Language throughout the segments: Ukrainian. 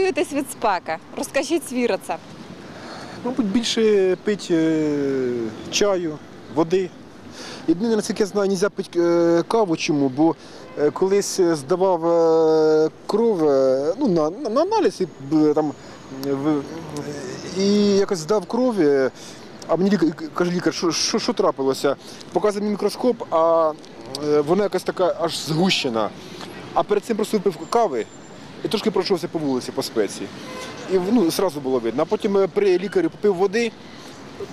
Рятуєтесь від спеки? Розкажіть свій рецепт. Мабуть, більше пить е, чаю, води. Єдине, наскільки я знаю, не можна пити е, каву чому, бо е, колись здавав кров ну, на, на, на аналіз і, там, і якось здав кров. А мені лікар, каже лікар, що, що, що трапилося? Показує мені мікроскоп, а вона якась така аж згущена. А перед цим просто випив кави і трошки пройшовся по вулиці по спеції. І ну, одразу було видно. А потім е, при лікарі попив води,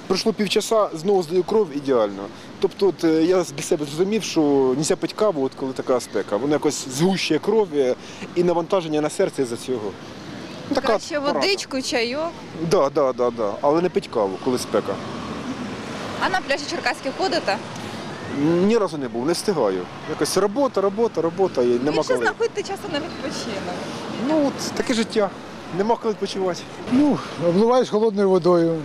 пройшло півчаса, знову здаю кров ідеально. Тобто от, е, я для себе зрозумів, що не можна пити каву, от коли така спека. Воно якось згущує кров е, і навантаження на серце за цього. Така Краще порада. водичку, чайок. Да, да, да, да. Але не пить каву, коли спека. А на пляжі Черкаській ходите? Ні разу не був, не встигаю. Якось робота, робота, робота і нема Більше коли. знаходьте часу на відпочинок. Ну от таке життя. Нема коли відпочивати. Ну, обливаюсь холодною водою.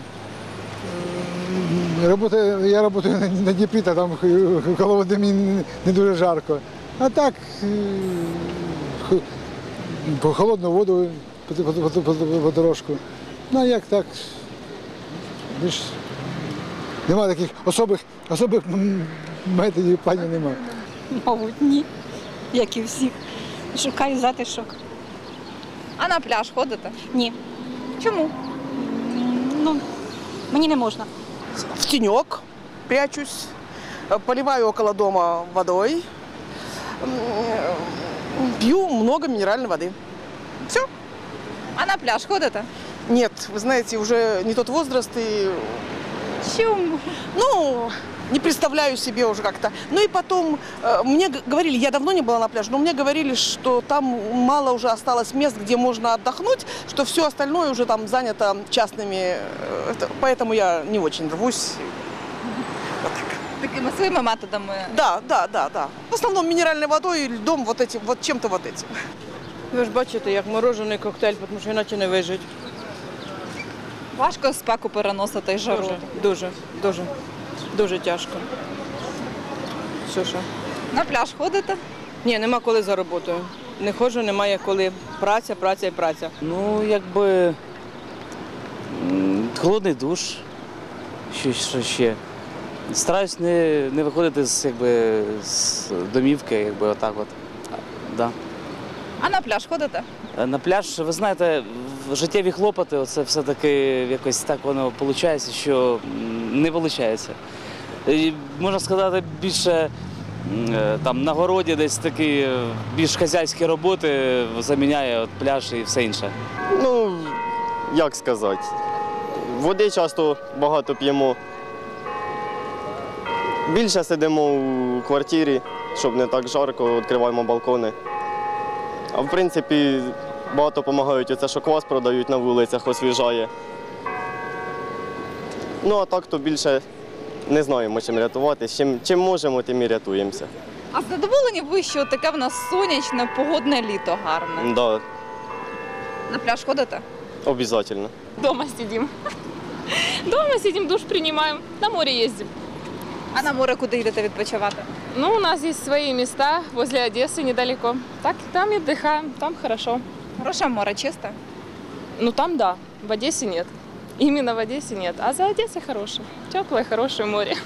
М, я працюю на, на Дніпрі, та там коло води мені не дуже жарко. А так, е, по холодну воду по, по, по, по, по, по дорожку. Ну а як так? Більш немає таких особих, особих методів планів немає. Мабуть, ні. Як і всіх. Шукаю затишок. А на пляж ходите? Ні. Чому? Ну, мені не можна. в тенек прячусь, э, поливаю около дома водой, м, пью много минеральной воды. Все. А на пляж ходите? Нет, вы знаете, уже не тот возраст и, Чому? ну, не представляю себе уже как-то. Ну и потом, э, мне г- говорили, я давно не была на пляже, но мне говорили, что там мало уже осталось мест, где можно отдохнуть, что все остальное уже там занято частными, э, это- поэтому я не очень рвусь. Такими своїми методами. Да, да, да, да. В основном минеральной водой, льдом, вот этим, вот чем-то вот этим. Ви ж бачите, як морожений коктейль, тому що іначе не вижить. Важко спеку переносити і жару. Дуже, дуже, дуже, Дуже тяжко. Що що? На пляж ходите? Ні, нема коли за роботою. Не ходжу, немає коли. Праця, праця і праця. Ну, якби м, холодний душ. Що, що ще? Стараюсь не, не виходити з, якби, з домівки, якби отак от. Да. А на пляж ходите? Е, На пляж, ви знаєте, життєві хлопоти, оце все-таки якось так воно виходить, що не виходить. І, можна сказати, більше е, там на городі десь такі е, більш хазяйські роботи заміняє от пляж і все інше. Ну, як сказати, води часто багато п'ємо. Більше сидимо у квартирі, щоб не так жарко, відкриваємо балкони. А в принципі, багато допомагають оце, що квас продають на вулицях, освіжає. Ну, а так то більше не знаємо, чим рятуватися. Чим, чим можемо, тим і рятуємося. А задоволені ви, що таке в нас сонячне, погодне літо гарне? Да, На пляж ходите? обов'язково. Дома сидим. Дома сидим, душ принимаем, на море ездим. А на море куди йдете відпочивати? Ну, у нас є свої места возле Одеси недалеко. Так, там отдыхаем, там хорошо. Хороше море, чисте. Ну, там да, в Одесі нет. Именно в Одессе нет, а за Одессой хорошее. Теплое, хорошее море.